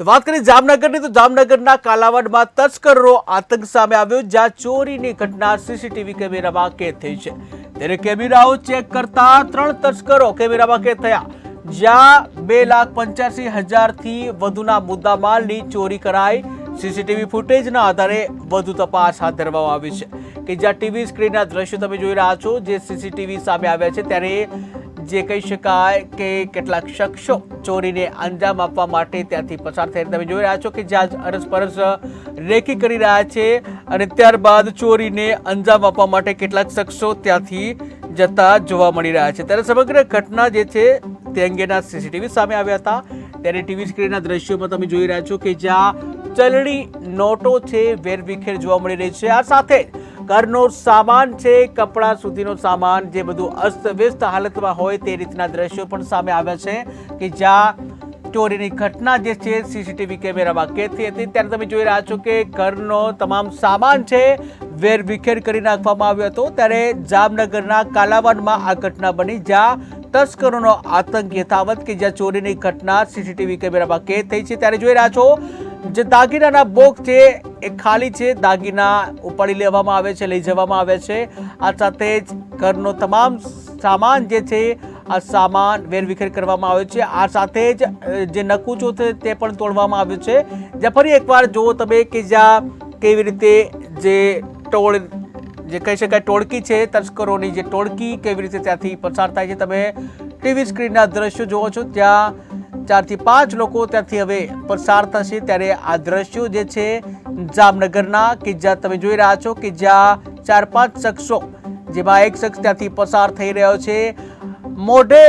તો વાત કરીએ જામનગરની, તો જામનગરના કાલાવાડમાં તસ્કરો આતંક સામે આવ્યો, જ્યાં ચોરીની ઘટના સીસીટીવી કેમેરામાં કેદ થઈ છે. ત્યારે કેમેરાઓ ચેક કરતા ત્રણ તસ્કરો કેમેરામાં કેદ થયા, જ્યાં બે લાખ પંચ્યાસી હજારથી વધુના મુદ્દામાલની ચોરી કરાઈ. સીસીટીવી ફૂટેજના આધારે વધુ તપાસ હાથ ધરવામાં આવી છે. કે જ્યાં ટીવી સ્ક્રીનના દ્રશ્યો તમે જોઈ રહ્યા છો, જે સીસીટીવી સામે આવ્યા છે, ત્યારે જે કહી શકાય કે કેટલાક શખ્સો ચોરીને અંજામ આપવા માટે ત્યાંથી પસાર થઈ તમે જોઈ રહ્યા છો કે જ્યાં અરસપરસ રેકી કરી રહ્યા છે અને ત્યારબાદ ચોરીને અંજામ આપવા માટે કેટલાક શખ્સો ત્યાંથી જતા જોવા મળી રહ્યા છે. ત્યારે સમગ્ર ઘટના જે છે તે અંગેના સીસીટીવી સામે આવ્યા હતા. ત્યારે ટીવી સ્ક્રીનના દ્રશ્યોમાં તમે જોઈ રહ્યા છો કે જ્યાં ચલણી નોટો છે, વેરવિખેર જોવા મળી રહી છે. આ સાથે ઘરનો સામાન છે, કપડાં સુધીનો સામાન, જે બધું અસ્તવ્યસ્ત હાલતમાં હોય તે રીતના દ્રશ્યો પણ સામે આવ્યા છે કે જ્યાં ચોરીની ઘટના જે છે સીસીટીવી કેમેરામાં કેદ થઈ હતી. ત્યારે તમે જોઈ રહ્યા છો કે ઘરનો તમામ સામાન છે, વેરવિખેર કરી નાખવામાં આવ્યો હતો. ત્યારે જામનગરના કાલાવનમાં આ ઘટના બની, જ્યાં તસ્કરોનો આતંક યથાવત કે જ્યાં ચોરીની ઘટના સીસીટીવી કેમેરામાં કેદ થઈ છે. ત્યારે જોઈ રહ્યા છો જે દાગીનાના બોક્સ છે, એ ખાલી છે, દાગીના ઉપાડી લેવામાં આવે છે, લઈ જવામાં આવે છે. આ સાથે જ ઘરનો તમામ સામાન જે છે, આ સામાન વેરવિખેર કરવામાં આવ્યો છે. આ સાથે જ જે નકુચો છે તે પણ તોડવામાં આવ્યો છે. જ્યાં ફરી એકવાર જુઓ તમે કે જ્યાં કેવી રીતે જે ટોળ, જે કહી શકાય ટોળકી છે, તસ્કરોની જે ટોળકી કેવી રીતે ત્યાંથી પસાર થાય છે. તમે ટીવી સ્ક્રીનના દ્રશ્યો જુઓ છો, ત્યાં ચારથી પાંચ લોકો ત્યાંથી હવે પસાર થશે. ત્યારે આ દ્રશ્યો જે છે જામનગરના, કે જ્યાં તમે જોઈ રહ્યા છો કે જ્યાં ચાર પાંચ શખ્સો, જેમાં એક શખ્સ ત્યાંથી પસાર થઈ રહ્યો છે. મોઢે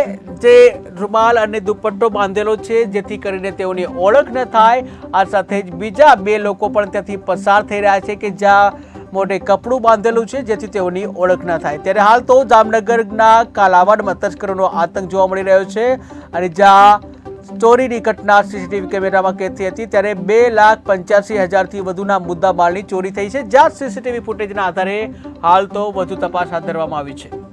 જે રૂમાલ અને દુપટ્ટો બાંધેલો છે, જેથી કરીને તેઓની ઓળખ ન થાય. આ સાથે જ બીજા બે લોકો પણ ત્યાંથી પસાર થઈ રહ્યા છે કે જ્યાં મોઢે કપડું બાંધેલું છે, જેથી તેઓની ઓળખ ન થાય. ત્યારે હાલ તો જામનગરના કાલાવાડમાં તસ્કરોનો આતંક જોવા મળી રહ્યો છે અને જ્યાં ચોરીની ઘટના સીસીટીવી કેમેરામાં કેદ થઈ હતી. ત્યારે બે લાખ પંચ્યાસી હજારથી વધુના મુદ્દા માલની ચોરી થઈ છે. જ્યાં સીસીટીવી ફૂટેજના આધારે હાલ તો વધુ તપાસ હાથ ધરવામાં આવી છે.